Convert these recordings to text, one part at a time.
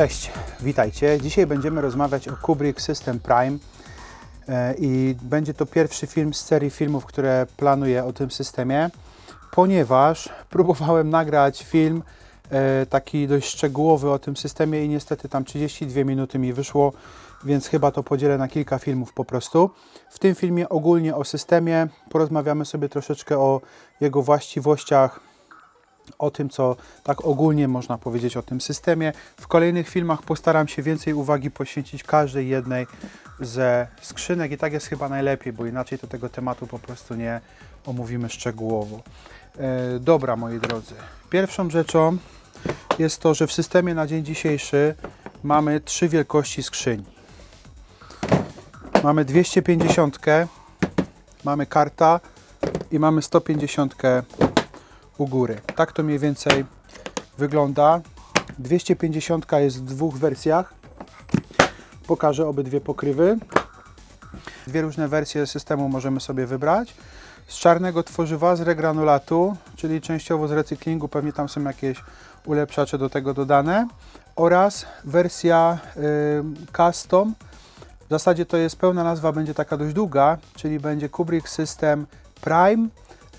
Cześć, witajcie. Dzisiaj będziemy rozmawiać o Kubrick System Prime e, i będzie to pierwszy film z serii filmów, które planuję o tym systemie, ponieważ próbowałem nagrać film e, taki dość szczegółowy o tym systemie i niestety tam 32 minuty mi wyszło, więc chyba to podzielę na kilka filmów po prostu. W tym filmie ogólnie o systemie porozmawiamy sobie troszeczkę o jego właściwościach, o tym, co tak ogólnie można powiedzieć o tym systemie. W kolejnych filmach postaram się więcej uwagi poświęcić każdej jednej ze skrzynek i tak jest chyba najlepiej, bo inaczej to tego tematu po prostu nie omówimy szczegółowo. E, dobra, moi drodzy. Pierwszą rzeczą jest to, że w systemie na dzień dzisiejszy mamy trzy wielkości skrzyń. Mamy 250, mamy karta i mamy 150 u góry. Tak to mniej więcej wygląda. 250 jest w dwóch wersjach. Pokażę obydwie pokrywy. Dwie różne wersje systemu możemy sobie wybrać. Z czarnego tworzywa, z regranulatu, czyli częściowo z recyklingu, pewnie tam są jakieś ulepszacze do tego dodane. Oraz wersja y, custom. W zasadzie to jest pełna nazwa, będzie taka dość długa, czyli będzie Kubrick System Prime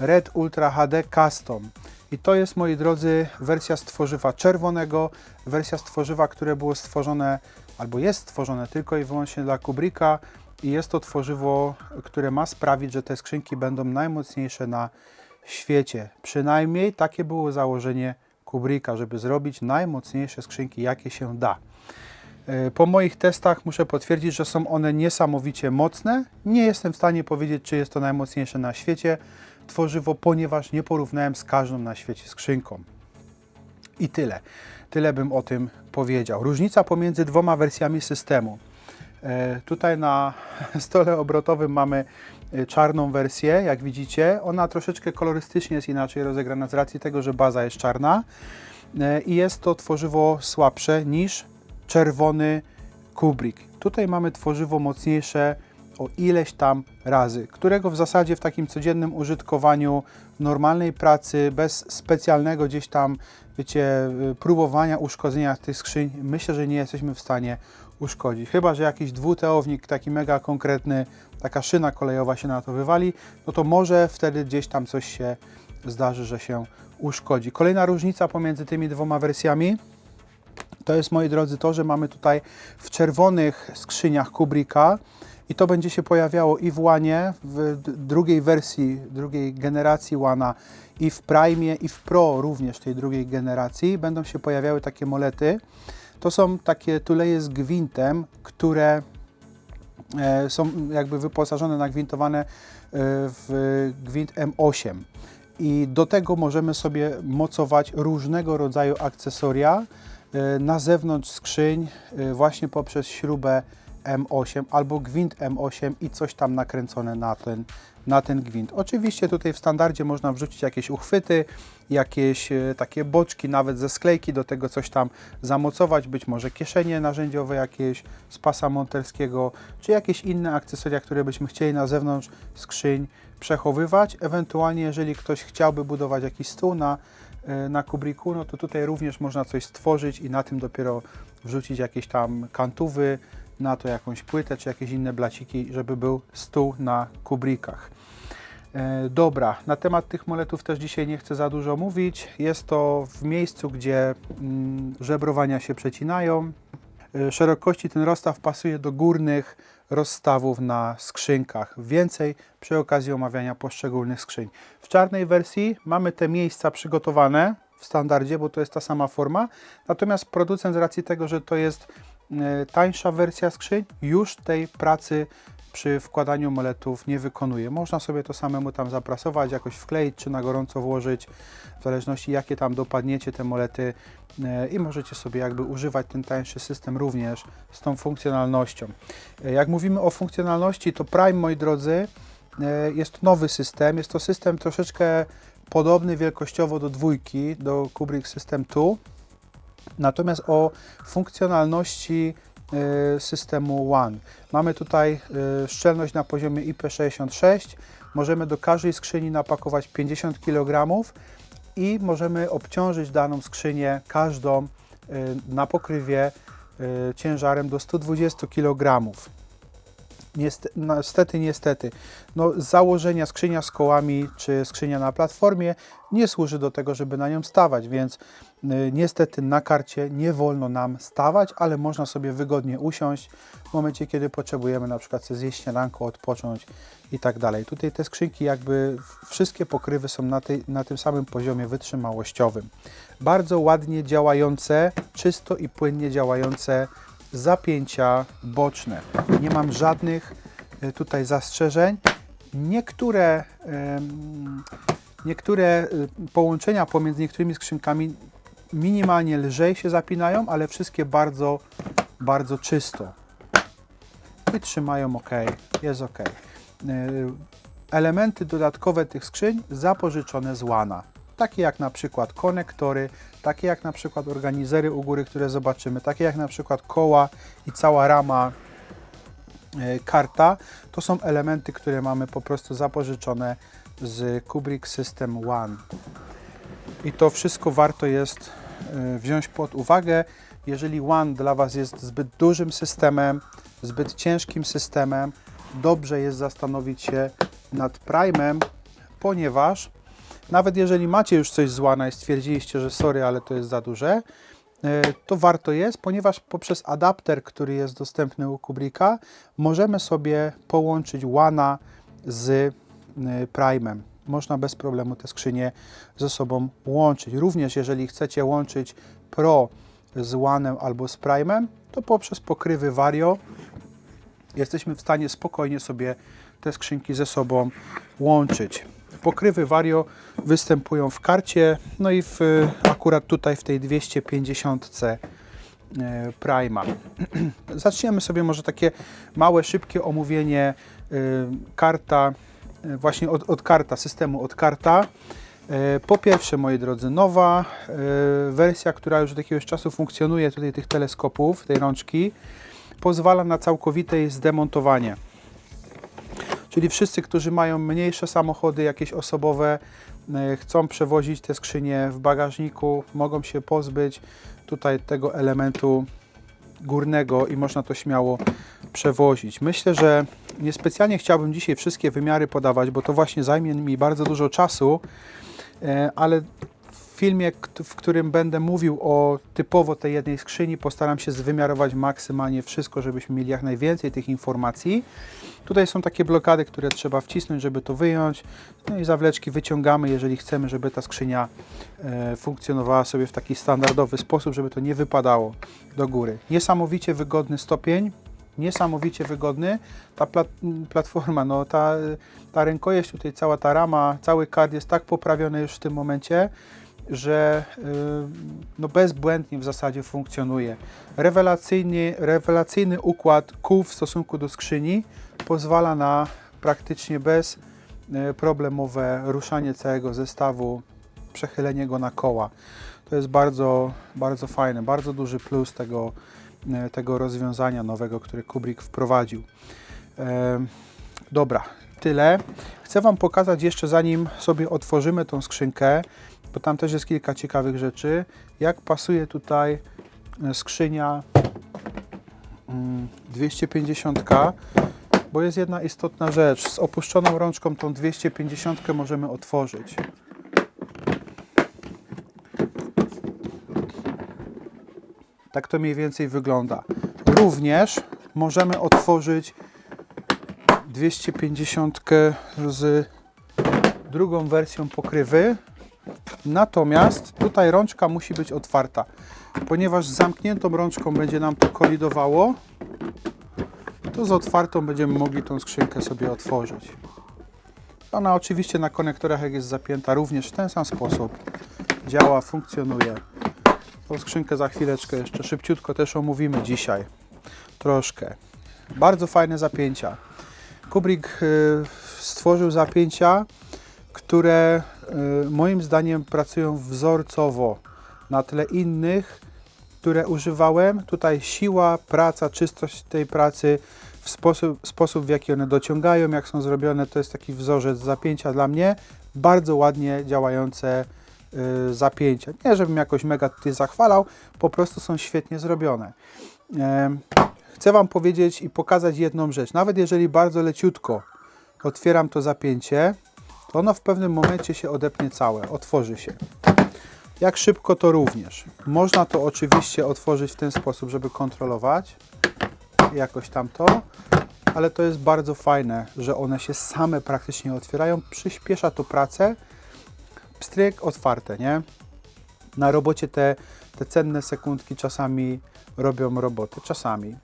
Red Ultra HD Custom. I to jest, moi drodzy, wersja z tworzywa czerwonego, wersja z tworzywa, które było stworzone, albo jest stworzone tylko i wyłącznie dla Kubricka i jest to tworzywo, które ma sprawić, że te skrzynki będą najmocniejsze na świecie. Przynajmniej takie było założenie Kubricka, żeby zrobić najmocniejsze skrzynki, jakie się da. E, Po moich testach muszę potwierdzić, że są one niesamowicie mocne. Nie jestem w stanie powiedzieć, czy jest to najmocniejsze na świecie tworzywo, ponieważ nie porównałem z każdą na świecie skrzynką. I tyle. Tyle bym o tym powiedział. Różnica pomiędzy dwoma wersjami systemu. E, Tutaj na stole obrotowym mamy e, czarną wersję, jak widzicie. Ona troszeczkę kolorystycznie jest inaczej rozegrana z racji tego, że baza jest czarna E, i jest to tworzywo słabsze niż czerwony Kubrick. Tutaj mamy tworzywo mocniejsze o ileś tam razy, którego w zasadzie w takim codziennym użytkowaniu, normalnej pracy, bez specjalnego gdzieś tam, wiecie, y, próbowania uszkodzenia tych skrzyń, myślę, że nie jesteśmy w stanie uszkodzić. Chyba, że jakiś dwuteownik taki mega konkretny, taka szyna kolejowa się na to wywali, no to może wtedy gdzieś tam coś się zdarzy, że się uszkodzi. Kolejna różnica pomiędzy tymi dwoma wersjami to jest, moi drodzy, to, że mamy tutaj w czerwonych skrzyniach Kubricka i to będzie się pojawiało i w Łanie, w drugiej wersji, drugiej generacji Łana i w Prime i w Pro również tej drugiej generacji będą się pojawiały takie molety. To są takie tuleje z gwintem, które e, są jakby wyposażone, nagwintowane e, w gwint M8. I do tego możemy sobie mocować różnego rodzaju akcesoria e, na zewnątrz skrzyń właśnie poprzez śrubę M8 albo gwint M8 i coś tam nakręcone na ten, na ten gwint. Oczywiście tutaj w standardzie można wrzucić jakieś uchwyty, jakieś e, takie boczki, nawet ze sklejki, do tego coś tam zamocować, być może kieszenie narzędziowe jakieś z pasa monterskiego, czy jakieś inne akcesoria, które byśmy chcieli na zewnątrz skrzyń przechowywać. Ewentualnie, jeżeli ktoś chciałby budować jakiś stół na, e, na Kubricku, no to tutaj również można coś stworzyć i na tym dopiero wrzucić jakieś tam kantówy, na to jakąś płytę czy jakieś inne blaciki, żeby był stół na Kubrickach. E, Dobra, na temat tych moletów też dzisiaj nie chcę za dużo mówić. Jest to w miejscu, gdzie mm, żebrowania się przecinają. E, Szerokości ten rozstaw pasuje do górnych rozstawów na skrzynkach. Więcej przy okazji omawiania poszczególnych skrzyń. W czarnej wersji mamy te miejsca przygotowane w standardzie, bo to jest ta sama forma. Natomiast producent z racji tego, że to jest tańsza wersja skrzyń, już tej pracy przy wkładaniu moletów nie wykonuje. Można sobie to samemu tam zaprasować, jakoś wkleić, czy na gorąco włożyć, w zależności jakie tam dopadniecie te molety e, i możecie sobie jakby używać ten tańszy system również z tą funkcjonalnością. E, Jak mówimy o funkcjonalności, to Prime, moi drodzy, e, jest nowy system. Jest to system troszeczkę podobny wielkościowo do dwójki, do Kubrick System 2. Natomiast o funkcjonalności e, systemu One. Mamy tutaj e, szczelność na poziomie IP66. Możemy do każdej skrzyni napakować 50 kg i możemy obciążyć daną skrzynię każdą na pokrywie y, ciężarem do 120 kg. Niestety, niestety, no, z założenia skrzynia z kołami czy skrzynia na platformie nie służy do tego, żeby na nią stawać, więc y, niestety na karcie nie wolno nam stawać, ale można sobie wygodnie usiąść w momencie, kiedy potrzebujemy na przykład zjeść śniadanko, odpocząć i tak dalej. Tutaj te skrzynki jakby wszystkie pokrywy są na, tej, na tym samym poziomie wytrzymałościowym. Bardzo ładnie działające, czysto i płynnie działające zapięcia boczne. Nie mam żadnych e, tutaj zastrzeżeń. Niektóre, niektóre e, połączenia pomiędzy niektórymi skrzynkami minimalnie lżej się zapinają, ale wszystkie bardzo, bardzo czysto. I trzymają ok, jest ok. E, elementy dodatkowe tych skrzyń zapożyczone z łana takie jak na przykład konektory, takie jak na przykład organizery u góry, które zobaczymy, takie jak na przykład koła i cała rama e, karta, to są elementy, które mamy po prostu zapożyczone z Kubrick System One. I to wszystko warto jest e, wziąć pod uwagę. Jeżeli One dla Was jest zbyt dużym systemem, zbyt ciężkim systemem, dobrze jest zastanowić się nad Prime'em, ponieważ nawet jeżeli macie już coś z łana i stwierdziliście, że sorry, ale to jest za duże, e, to warto jest, ponieważ poprzez adapter, który jest dostępny u Kubricka, możemy sobie połączyć łana z e, Prime'em. Można bez problemu te skrzynie ze sobą łączyć. Również jeżeli chcecie łączyć Pro z łanem albo z Prime'em, to poprzez pokrywy Vario jesteśmy w stanie spokojnie sobie te skrzynki ze sobą łączyć. Pokrywy Vario występują w karcie, no i w, akurat tutaj w tej 250 e, Prima. Zaczniemy sobie może takie małe, szybkie omówienie e, karta, e, właśnie od, od karta, systemu od karta. Po pierwsze, moi drodzy, nowa wersja, która już od jakiegoś czasu funkcjonuje, tutaj tych teleskopów, tej rączki, pozwala na całkowite zdemontowanie. Czyli wszyscy, którzy mają mniejsze samochody, jakieś osobowe, e, chcą przewozić te skrzynie w bagażniku, mogą się pozbyć tutaj tego elementu górnego i można to śmiało przewozić. Myślę, że niespecjalnie chciałbym dzisiaj wszystkie wymiary podawać, bo to właśnie zajmie mi bardzo dużo czasu, e, ale filmie, w którym będę mówił o typowo tej jednej skrzyni, postaram się zwymiarować maksymalnie wszystko, żebyśmy mieli jak najwięcej tych informacji. Tutaj są takie blokady, które trzeba wcisnąć, żeby to wyjąć. No i zawleczki wyciągamy, jeżeli chcemy, żeby ta skrzynia e, funkcjonowała sobie w taki standardowy sposób, żeby to nie wypadało do góry. Niesamowicie wygodny stopień, niesamowicie wygodny. Ta plat platforma, no ta, ta rękojeść, tutaj cała ta rama, cały kard jest tak poprawiony już w tym momencie, że y, no bezbłędnie w zasadzie funkcjonuje. Rewelacyjny, rewelacyjny układ kół w stosunku do skrzyni pozwala na praktycznie bezproblemowe ruszanie całego zestawu, przechylenie go na koła. To jest bardzo, bardzo fajne, bardzo duży plus tego, y, tego rozwiązania nowego, które Kubrick wprowadził. Dobra, tyle. Chcę Wam pokazać jeszcze, zanim sobie otworzymy tą skrzynkę, bo tam też jest kilka ciekawych rzeczy. Jak pasuje tutaj e, skrzynia 250, mm, bo jest jedna istotna rzecz. Z opuszczoną rączką tą 250 możemy otworzyć. Tak to mniej więcej wygląda. Również możemy otworzyć 250 z drugą wersją pokrywy. Natomiast tutaj rączka musi być otwarta, ponieważ z zamkniętą rączką będzie nam to kolidowało, to z otwartą będziemy mogli tą skrzynkę sobie otworzyć. Ona oczywiście na konektorach, jak jest zapięta, również w ten sam sposób działa, funkcjonuje. Tą skrzynkę za chwileczkę jeszcze szybciutko też omówimy dzisiaj. Troszkę. Bardzo fajne zapięcia. Kubrick y, stworzył zapięcia, które moim zdaniem pracują wzorcowo na tle innych, które używałem. Tutaj siła, praca, czystość tej pracy, w sposób, sposób w jaki one dociągają, jak są zrobione, to jest taki wzorzec zapięcia dla mnie. Bardzo ładnie działające y, zapięcia. Nie, żebym jakoś mega tutaj zachwalał, po prostu są świetnie zrobione. Chcę Wam powiedzieć i pokazać jedną rzecz. Nawet jeżeli bardzo leciutko otwieram to zapięcie, to ono w pewnym momencie się odepnie całe, otworzy się. Jak szybko to również. Można to oczywiście otworzyć w ten sposób, żeby kontrolować jakoś tam to, ale to jest bardzo fajne, że one się same praktycznie otwierają. Przyspiesza to pracę. Pstryk, otwarte, nie? Na robocie te, te cenne sekundki czasami robią roboty, czasami.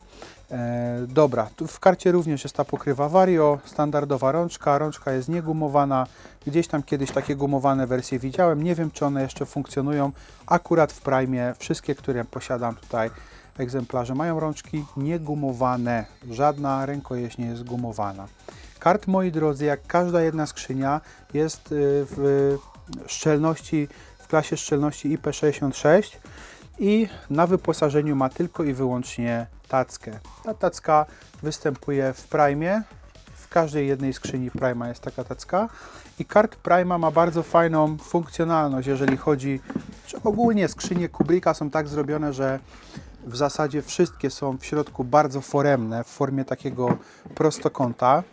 E, dobra, tu w karcie również jest ta pokrywa Vario, standardowa rączka, rączka jest niegumowana, gdzieś tam kiedyś takie gumowane wersje widziałem, nie wiem czy one jeszcze funkcjonują, akurat w Prime wszystkie, które posiadam tutaj egzemplarze mają rączki niegumowane, żadna rękojeść nie jest gumowana. Kart, moi drodzy, jak każda jedna skrzynia jest y, w szczelności, w klasie szczelności IP66 i na wyposażeniu ma tylko i wyłącznie tackę. Ta tacka występuje w Prime. W każdej jednej skrzyni Prima jest taka tacka. I kart Prima ma bardzo fajną funkcjonalność, jeżeli chodzi, że ogólnie skrzynie Kubricka są tak zrobione, że w zasadzie wszystkie są w środku bardzo foremne, w formie takiego prostokąta.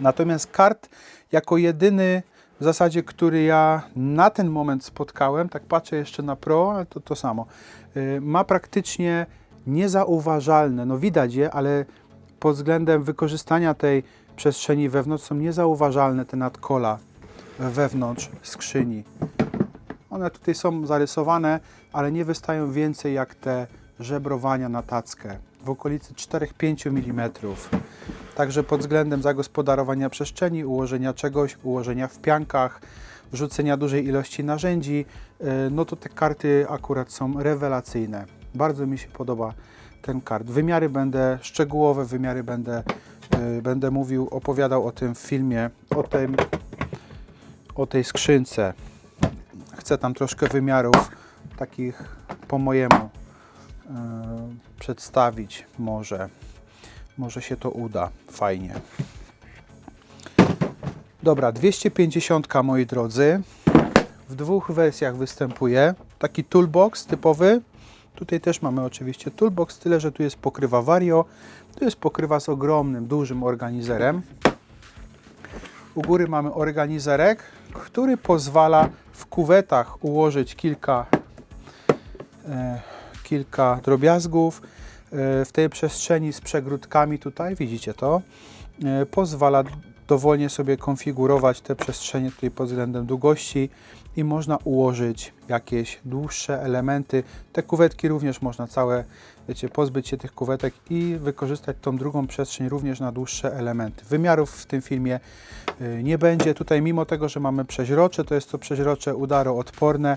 Natomiast kart jako jedyny w zasadzie, który ja na ten moment spotkałem, tak patrzę jeszcze na Pro, ale to to samo, y, ma praktycznie niezauważalne, no widać je, ale pod względem wykorzystania tej przestrzeni wewnątrz są niezauważalne te nadkola wewnątrz skrzyni. One tutaj są zarysowane, ale nie wystają więcej jak te żebrowania na tackę w okolicy 4-5 mm. Także pod względem zagospodarowania przestrzeni, ułożenia czegoś, ułożenia w piankach, wrzucenia dużej ilości narzędzi, y, no to te karty akurat są rewelacyjne. Bardzo mi się podoba ten kart. Wymiary będę, szczegółowe wymiary będę, y, będę mówił, opowiadał o tym w filmie, o, tym, o tej skrzynce. Chcę tam troszkę wymiarów takich po mojemu y, przedstawić może. Może się to uda. Fajnie. Dobra, 250 moi drodzy. W dwóch wersjach występuje. Taki toolbox typowy. Tutaj też mamy oczywiście toolbox, tyle że tu jest pokrywa Vario. Tu jest pokrywa z ogromnym, dużym organizerem. U góry mamy organizerek, który pozwala w kuwetach ułożyć kilka, e, kilka drobiazgów. E, w tej przestrzeni z przegródkami tutaj, widzicie to, e, pozwala dowolnie sobie konfigurować te przestrzenie tutaj pod względem długości i można ułożyć jakieś dłuższe elementy. Te kuwetki również można całe, wiecie, pozbyć się tych kuwetek i wykorzystać tą drugą przestrzeń również na dłuższe elementy. Wymiarów w tym filmie y, nie będzie. Tutaj mimo tego, że mamy przeźrocze, to jest to przeźrocze udaroodporne.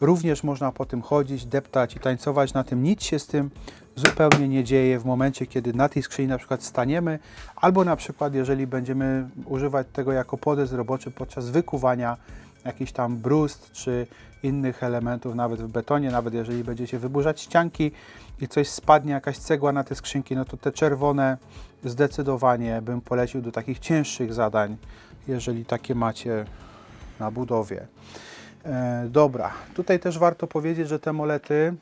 Również można po tym chodzić, deptać i tańcować na tym. Nic się z tym zupełnie nie dzieje w momencie, kiedy na tej skrzyni na przykład staniemy, albo na przykład jeżeli będziemy używać tego jako podest roboczy podczas wykuwania jakichś tam brust czy innych elementów, nawet w betonie, nawet jeżeli będziecie wyburzać ścianki i coś spadnie, jakaś cegła na te skrzynki, no to te czerwone zdecydowanie bym polecił do takich cięższych zadań, jeżeli takie macie na budowie. E, dobra, tutaj też warto powiedzieć, że te molety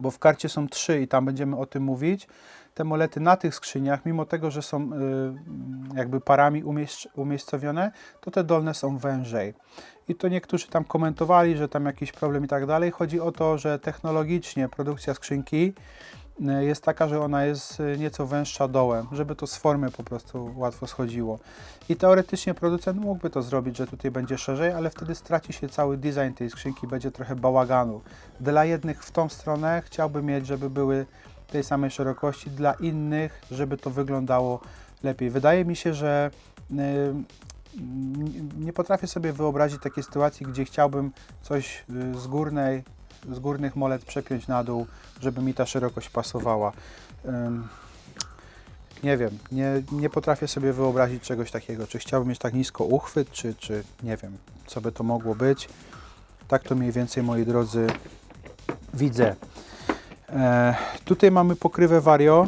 bo w karcie są trzy i tam będziemy o tym mówić. Te molety na tych skrzyniach, mimo tego, że są y, jakby parami umiejscowione, to te dolne są wężej. I to niektórzy tam komentowali, że tam jakiś problem i tak dalej. Chodzi o to, że technologicznie produkcja skrzynki jest taka, że ona jest y, nieco węższa dołem, żeby to z formy po prostu łatwo schodziło. I teoretycznie producent mógłby to zrobić, że tutaj będzie szerzej, ale wtedy straci się cały design tej skrzynki, będzie trochę bałaganu. Dla jednych w tą stronę chciałbym mieć, żeby były tej samej szerokości, dla innych, żeby to wyglądało lepiej. Wydaje mi się, że yy, nie potrafię sobie wyobrazić takiej sytuacji, gdzie chciałbym coś y, z górnej z górnych molet przepiąć na dół, żeby mi ta szerokość pasowała. Nie wiem, nie, nie potrafię sobie wyobrazić czegoś takiego. Czy chciałbym mieć tak nisko uchwyt, czy, czy nie wiem, co by to mogło być. Tak to mniej więcej, moi drodzy, widzę. E, tutaj mamy pokrywę Vario.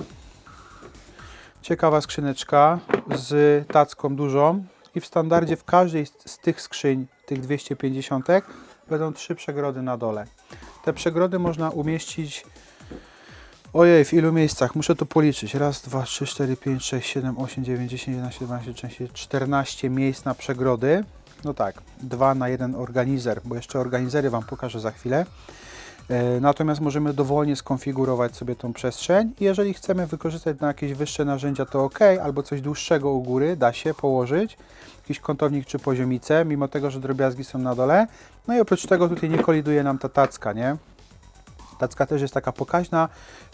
Ciekawa skrzyneczka z tacką dużą i w standardzie w każdej z tych skrzyń, tych 250, będą trzy przegrody na dole. Te przegrody można umieścić Ojej, w ilu miejscach? Muszę to policzyć. Raz, dwa, trzy, cztery, pięć, sześć, siedem, osiem, dziewięć, dziesięć, jedenaście, dwanaście, trzynaście, czternaście miejsc na przegrody. No tak, dwa na jeden organizer, bo jeszcze organizery Wam pokażę za chwilę. E, Natomiast możemy dowolnie skonfigurować sobie tą przestrzeń. Jeżeli chcemy wykorzystać na jakieś wyższe narzędzia, to ok, albo coś dłuższego u góry da się położyć, jakiś kątownik czy poziomicę, mimo tego, że drobiazgi są na dole. No i oprócz tego tutaj nie koliduje nam ta tacka, nie? Tacka też jest taka pokaźna,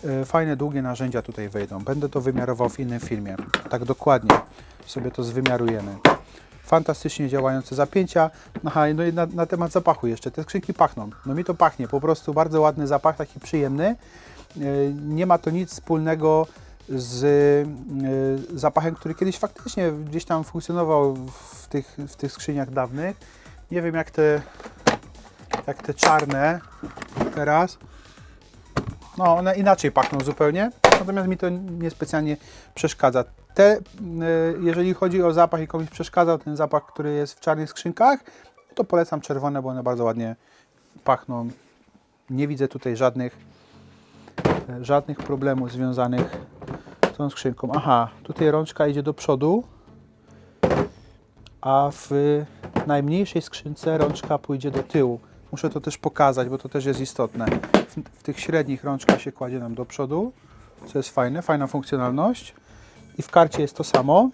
e, fajne, długie narzędzia tutaj wejdą. Będę to wymiarował w innym filmie. Tak dokładnie sobie to zwymiarujemy. Fantastycznie działające zapięcia. Aha, no i na, na temat zapachu jeszcze. Te skrzynki pachną. No mi to pachnie. Po prostu bardzo ładny zapach, taki przyjemny. E, Nie ma to nic wspólnego z e, zapachem, który kiedyś faktycznie gdzieś tam funkcjonował w tych, w tych skrzyniach dawnych. Nie wiem jak te, jak te czarne teraz. No, one inaczej pachną zupełnie, natomiast mi to niespecjalnie przeszkadza. Te, y, jeżeli chodzi o zapach i komuś przeszkadzał ten zapach, który jest w czarnych skrzynkach, to polecam czerwone, bo one bardzo ładnie pachną. Nie widzę tutaj żadnych, żadnych problemów związanych z tą skrzynką. Aha, tutaj rączka idzie do przodu, a w najmniejszej skrzynce rączka pójdzie do tyłu. Muszę to też pokazać, bo to też jest istotne. W, w tych średnich rączka się kładzie nam do przodu, co jest fajne, fajna funkcjonalność. I w karcie jest to samo.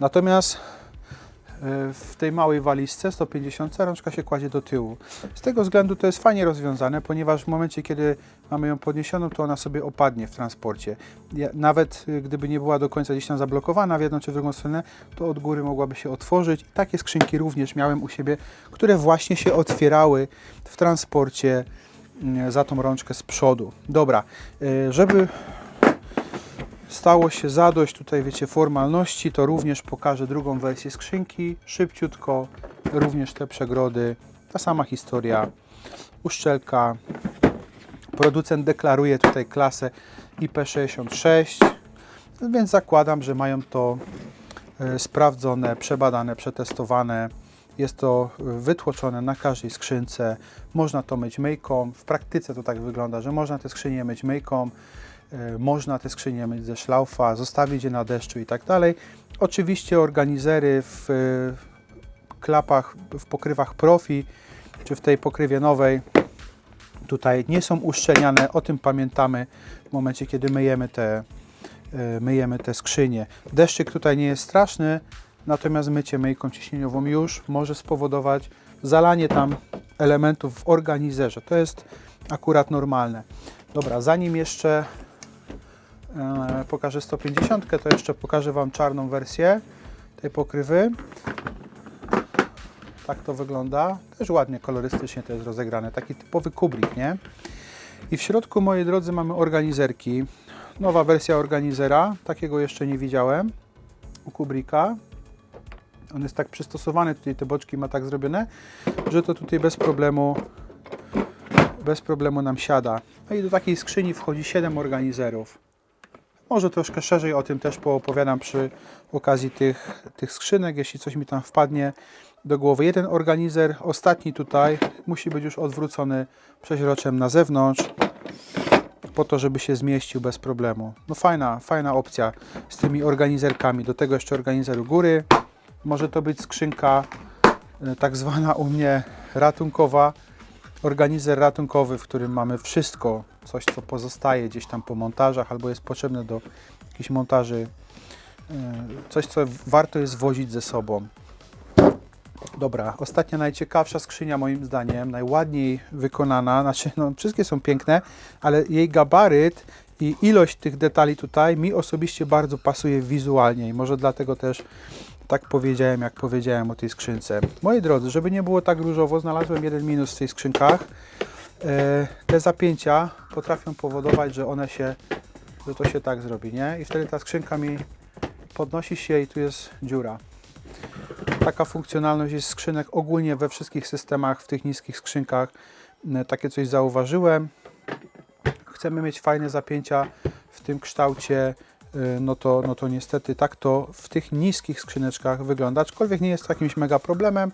Natomiast w tej małej walizce 150 rączka się kładzie do tyłu. Z tego względu to jest fajnie rozwiązane, ponieważ w momencie, kiedy mamy ją podniesioną, to ona sobie opadnie w transporcie. Nawet y, gdyby nie była do końca gdzieś tam zablokowana w jedną czy w drugą stronę, to od góry mogłaby się otworzyć. I takie skrzynki również miałem u siebie, które właśnie się otwierały w transporcie mm, za tą rączkę z przodu. Dobra, y, żeby stało się zadość. Tutaj, wiecie, formalności, to również pokażę drugą wersję skrzynki, szybciutko, również te przegrody, ta sama historia, uszczelka, producent deklaruje tutaj klasę IP66, więc zakładam, że mają to e, sprawdzone, przebadane, przetestowane, jest to e, wytłoczone na każdej skrzynce, można to myć myjką, w praktyce to tak wygląda, że można te skrzynie myć myjką, można te skrzynie myć ze szlaufa, zostawić je na deszczu i tak dalej. Oczywiście organizery w e, klapach, w pokrywach profi, czy w tej pokrywie nowej, tutaj nie są uszczelniane, o tym pamiętamy w momencie, kiedy myjemy te, e, myjemy te skrzynie. Deszczyk tutaj nie jest straszny, natomiast mycie myjką ciśnieniową już może spowodować zalanie tam elementów w organizerze. To jest akurat normalne. Dobra, zanim jeszcze e, pokażę 150, to jeszcze pokażę Wam czarną wersję tej pokrywy. Tak to wygląda. Też ładnie, kolorystycznie to jest rozegrane. Taki typowy kubrik, nie? I w środku, moi drodzy, mamy organizerki. Nowa wersja organizera. Takiego jeszcze nie widziałem u kubrika. On jest tak przystosowany, tutaj te boczki ma tak zrobione, że to tutaj bez problemu bez problemu nam siada. No i do takiej skrzyni wchodzi 7 organizerów. Może troszkę szerzej o tym też poopowiadam przy okazji tych, tych skrzynek, jeśli coś mi tam wpadnie do głowy. Jeden organizer, ostatni tutaj, musi być już odwrócony przeźroczem na zewnątrz, po to, żeby się zmieścił bez problemu. No fajna, fajna opcja z tymi organizerkami. Do tego jeszcze organizer góry. Może to być skrzynka e, tak zwana u mnie ratunkowa, organizer ratunkowy, w którym mamy wszystko, coś co pozostaje gdzieś tam po montażach albo jest potrzebne do jakichś montaży, e, coś co warto jest wozić ze sobą. Dobra, ostatnia najciekawsza skrzynia moim zdaniem, najładniej wykonana, znaczy no, wszystkie są piękne, ale jej gabaryt i ilość tych detali tutaj mi osobiście bardzo pasuje wizualnie i może dlatego też tak powiedziałem, jak powiedziałem o tej skrzynce. Moi drodzy, żeby nie było tak różowo, znalazłem jeden minus w tych skrzynkach. E, Te zapięcia potrafią powodować, że one się, że to się tak zrobi, nie? I wtedy ta skrzynka mi podnosi się i tu jest dziura. Taka funkcjonalność jest skrzynek ogólnie we wszystkich systemach, w tych niskich skrzynkach. E, Takie coś zauważyłem. Chcemy mieć fajne zapięcia w tym kształcie, y, no to, no to niestety tak to w tych niskich skrzyneczkach wygląda, aczkolwiek nie jest jakimś mega problemem.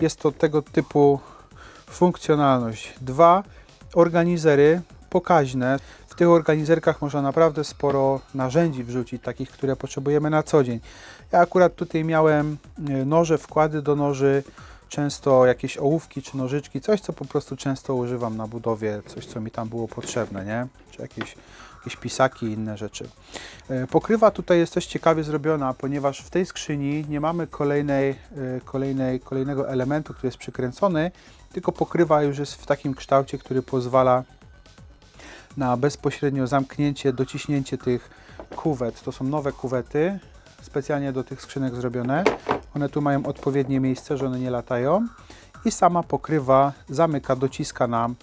Jest to tego typu funkcjonalność. Dwa, organizery pokaźne. W tych organizerkach można naprawdę sporo narzędzi wrzucić, takich, które potrzebujemy na co dzień. Ja akurat tutaj miałem e, noże, wkłady do noży, często jakieś ołówki czy nożyczki, coś co po prostu często używam na budowie, coś co mi tam było potrzebne, nie? Czy jakieś, jakieś pisaki i inne rzeczy. E, Pokrywa tutaj jest też ciekawie zrobiona, ponieważ w tej skrzyni nie mamy kolejnej, e, kolejnej, kolejnego elementu, który jest przykręcony, tylko pokrywa już jest w takim kształcie, który pozwala na bezpośrednio zamknięcie, dociśnięcie tych kuwet. To są nowe kuwety, specjalnie do tych skrzynek zrobione. One tu mają odpowiednie miejsce, że one nie latają. I sama pokrywa zamyka, dociska nam,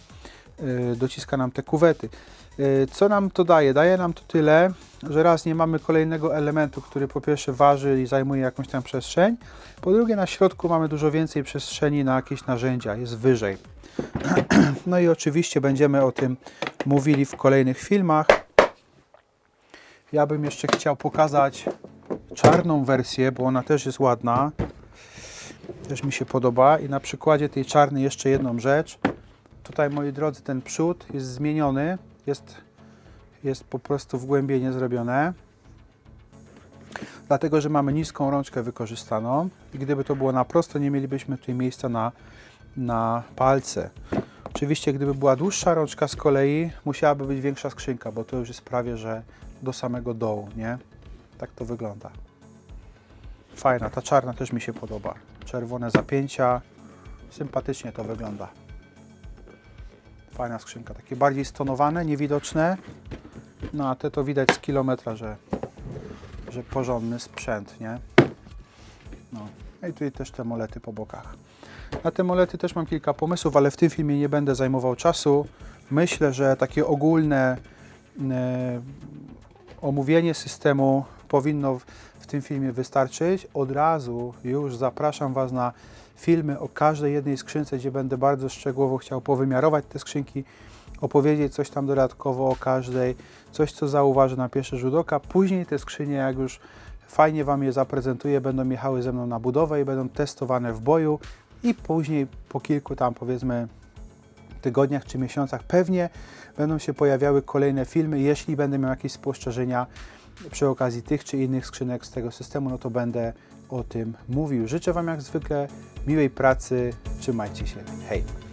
dociska nam te kuwety. Yy, Co nam to daje? Daje nam to tyle, że raz nie mamy kolejnego elementu, który po pierwsze waży i zajmuje jakąś tam przestrzeń. Po drugie na środku mamy dużo więcej przestrzeni na jakieś narzędzia, jest wyżej. No i oczywiście będziemy o tym mówili w kolejnych filmach. Ja bym jeszcze chciał pokazać czarną wersję, bo ona też jest ładna. Też mi się podoba. I na przykładzie tej czarnej jeszcze jedną rzecz. Tutaj, moi drodzy, ten przód jest zmieniony. Jest, jest po prostu wgłębienie zrobione. Dlatego, że mamy niską rączkę wykorzystaną. I gdyby to było na prosto, nie mielibyśmy tutaj miejsca na, na palce. Oczywiście, gdyby była dłuższa rączka z kolei, musiałaby być większa skrzynka, bo to już jest prawie, że do samego dołu, nie? Tak to wygląda. Fajna, ta czarna też mi się podoba. Czerwone zapięcia, sympatycznie to wygląda. Fajna skrzynka, takie bardziej stonowane, niewidoczne. No a te to widać z kilometra, że, że porządny sprzęt, nie? No. I tutaj też te molety po bokach. Na te molety też mam kilka pomysłów, ale w tym filmie nie będę zajmował czasu. Myślę, że takie ogólne e, omówienie systemu powinno w, w tym filmie wystarczyć. Od razu już zapraszam Was na filmy o każdej jednej skrzynce, gdzie będę bardzo szczegółowo chciał powymiarować te skrzynki, opowiedzieć coś tam dodatkowo o każdej, coś co zauważę na pierwszy rzut oka. Później te skrzynie, jak już fajnie Wam je zaprezentuję, będą jechały ze mną na budowę i będą testowane w boju i później po kilku tam powiedzmy tygodniach czy miesiącach pewnie będą się pojawiały kolejne filmy. Jeśli będę miał jakieś spostrzeżenia przy okazji tych czy innych skrzynek z tego systemu, no to będę o tym mówił. Życzę Wam jak zwykle miłej pracy. Trzymajcie się. Hej!